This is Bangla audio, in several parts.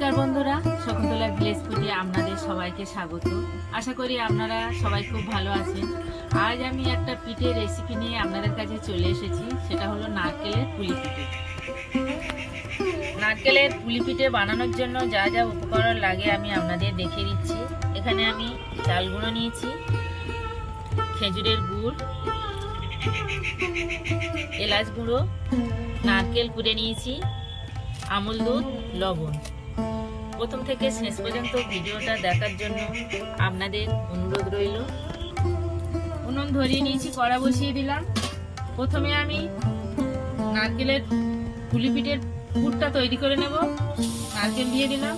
নমস্কার বন্ধুরা, শকুন্তলা ভিলেজ ফুডে আপনাদের সবাইকে স্বাগত। আশা করি আপনারা সবাই খুব ভালো আছেন। আজ আমি একটা পিঠের রেসিপি নিয়ে আপনাদের কাছে চলে এসেছি, সেটা হলো নারকেলের পুলি পিঠে। নারকেলের পুলি পিঠে বানানোর জন্য যা যা উপকরণ লাগে আমি আপনাদের দেখিয়ে দিচ্ছি। এখানে আমি চাল গুঁড়ো নিয়েছি, খেজুরের গুড়, এলাচ গুঁড়ো, নারকেল কুড়ে নিয়েছি, আমুল দুধ, লবণ। প্রথম থেকে শেষ পর্যন্ত ভিডিওটা দেখার জন্য আপনাদের অনুরোধ রইল। উনুন ধরিয়ে নিয়েছি, কড়া বসিয়ে দিলাম। প্রথমে আমি নারকেলের পুলি পিঠের পুরটা তৈরি করে নেব। নারকেল দিয়ে দিলাম।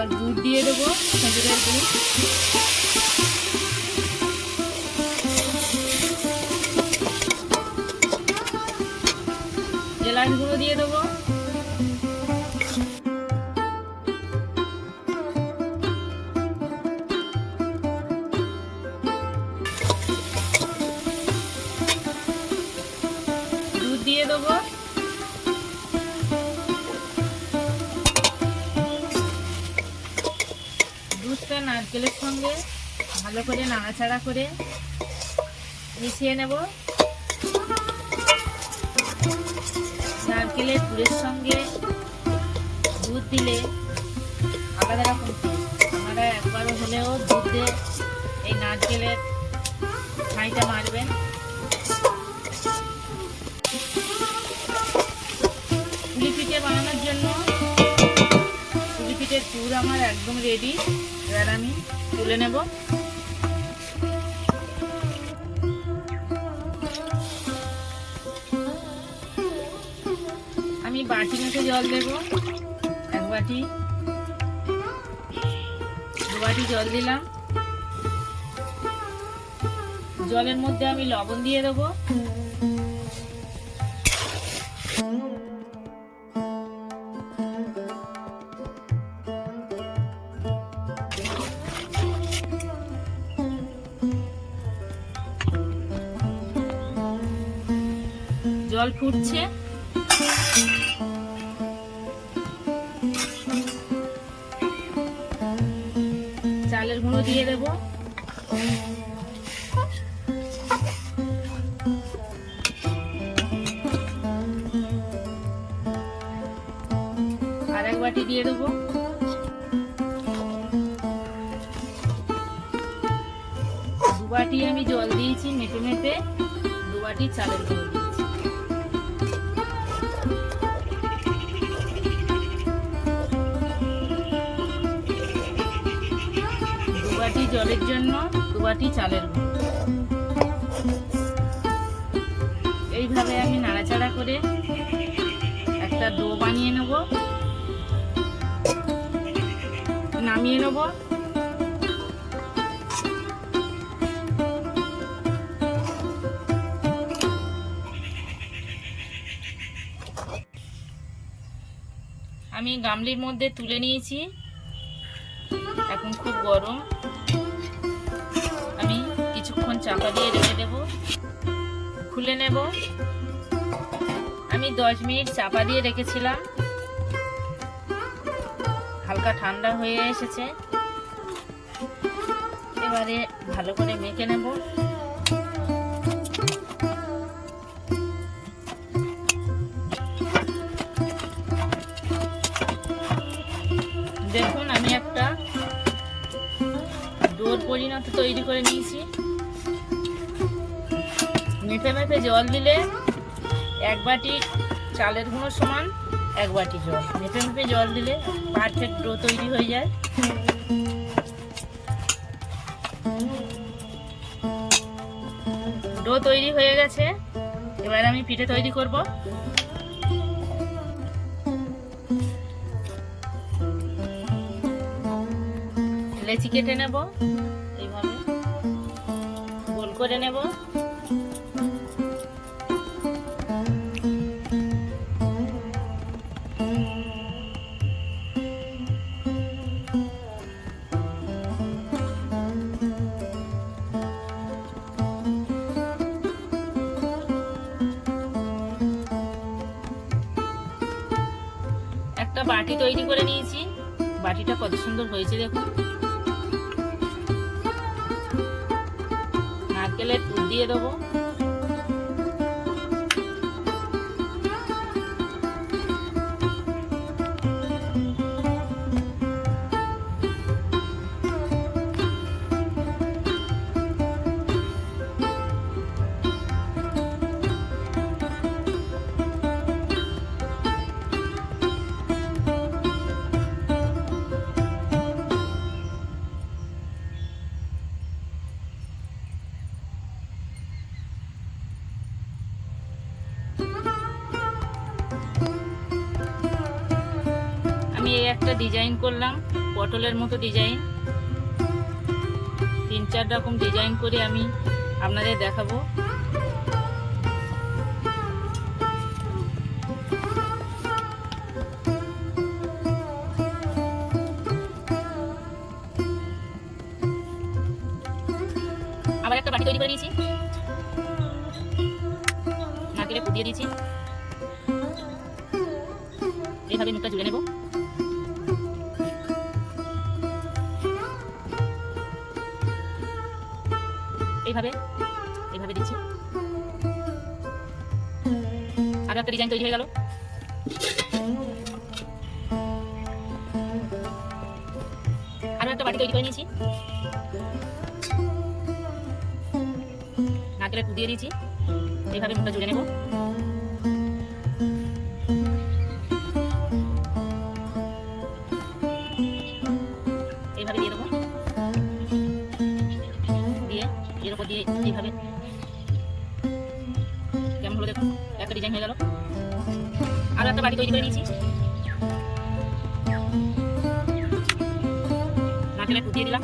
এবার গুড় দিয়ে দেবো খেজুরের গুড় এলাচ গুঁড়ো দিয়ে দেবো। নারকেলের সঙ্গে ভালো করে নাড়াচাড়া করে মিশিয়ে নেব নারকেলের পুরের সঙ্গে দুধ দিলে আলাদা রকম। আপনারা একবারও হলেও দুধ দিয়ে এই নারকেলের ছাইটা মারবেন পিঠের পুর আমার একদম রেডি এবার আমি তুলে নেব। আমি বাটি মতো জল দেব, এক বাটি। দু বাটি জল দিলাম। জলের মধ্যে আমি লবণ দিয়ে দেবো। জল ফুটছে। চালের গুঁড়ো দিয়ে দেব। আর এক বাটি দিয়ে দেবো। বাটি আমি জল দিয়েছি, মেপে মেপে। দু বাটি চালের গুঁড়ো বাটি জলের জন্য দু বাটি চালের এইভাবে আমি নাড়াচাড়া করে একটা ডো বানিয়ে নেব। নামিয়ে নেব। আমি গামলির মধ্যে তুলে নিয়েছি। এখন খুব গরম। চাপা দিয়ে রেখে দেব। খুলে নেব। আমি দশ মিনিট চাপা দিয়ে রেখেছিলাম। হালকা ঠান্ডা হয়ে এসেছে। এবারে ভালো করে মেখে নেব। দেখুন, আমি একটা ডোর পরিণত তৈরি করে নিয়েছি। মেপে মেপে জল দিলে এক বাটি চালের গুঁড়ো সমান, এক বাটি জল। মেপে মেপে জল দিলে পারফেক্ট ডো তৈরি হয়ে যায়। ডো তৈরি হয়ে গেছে। এবার আমি পিঠে তৈরি করব। লেচি কেটে নেব, এইভাবে গোল করে নেব। একটা বাটি তৈরি করে নিয়েছি। বাটিটা কত সুন্দর হয়েছে দেখুন। নারকেলের দিয়ে দেবো। একটা ডিজাইন করলাম, পটলের মতো ডিজাইন তিন, চার রকম ডিজাইন করে আমি আপনাদের দেখাবো। একটা ফুটিয়ে দিয়েছি। এইভাবে মুখটা জুড়ে নেব। এইভাবে এইভাবে দিচ্ছি। আরও একটা ডিজাইন তৈরি হয়ে গেল। আরও একটা বাটি তৈরি করে নিয়েছি। পুর দিয়ে দিয়েছি। এইভাবে মুখটা জুড়ে নেব। গেল আরও একটা বাড়ি তৈরি করে নিয়েছি। নারকেলের ফুটিয়ে দিলাম।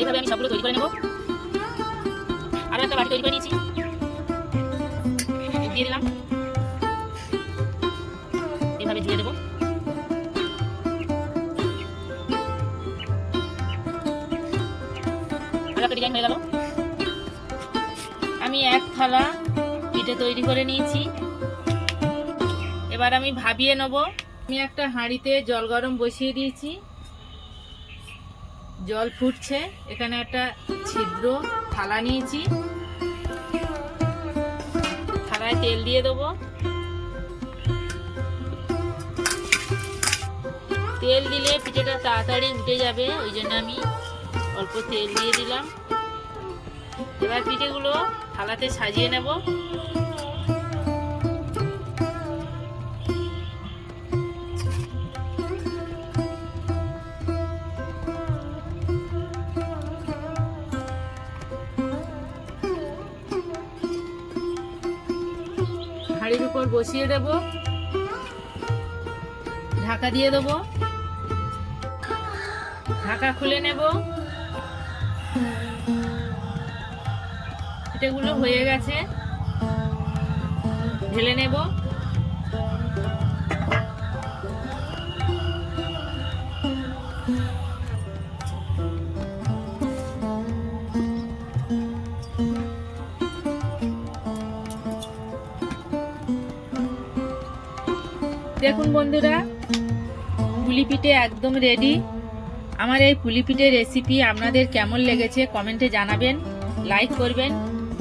এইভাবে আমি সবগুলো তৈরি করে একটা বাটি তৈরি করে নিয়েছি। দিয়ে দিলাম। ডিজাইন হয়ে গেল আমি এক থালা পিঠে তৈরি করে নিয়েছি। এবার আমি ভাবিয়ে নেব। আমি একটা হাঁড়িতে জল গরম বসিয়ে দিয়েছি। জল ফুটছে। এখানে একটা ছিদ্র, থালা নিয়েছি। থালায় তেল দিয়ে দেবো। তেল দিলে পিঠেটা তাড়াতাড়ি উঠে যাবে। ওই জন্য আমি অল্প তেল দিয়ে দিলাম। এবার পিঠেগুলো থালাতে সাজিয়ে নেব। হাঁড়ির উপর বসিয়ে দেব। ঢাকা দিয়ে দেব। ঢাকা খুলে নেব। পিঠেগুলো হয়ে গেছে। ঢেলে নেব। দেখুন বন্ধুরা, পুলি পিঠে একদম রেডি আমার এই পুলি পিঠে রেসিপি আপনাদের কেমন লেগেছে কমেন্টে জানাবেন লাইক করবেন।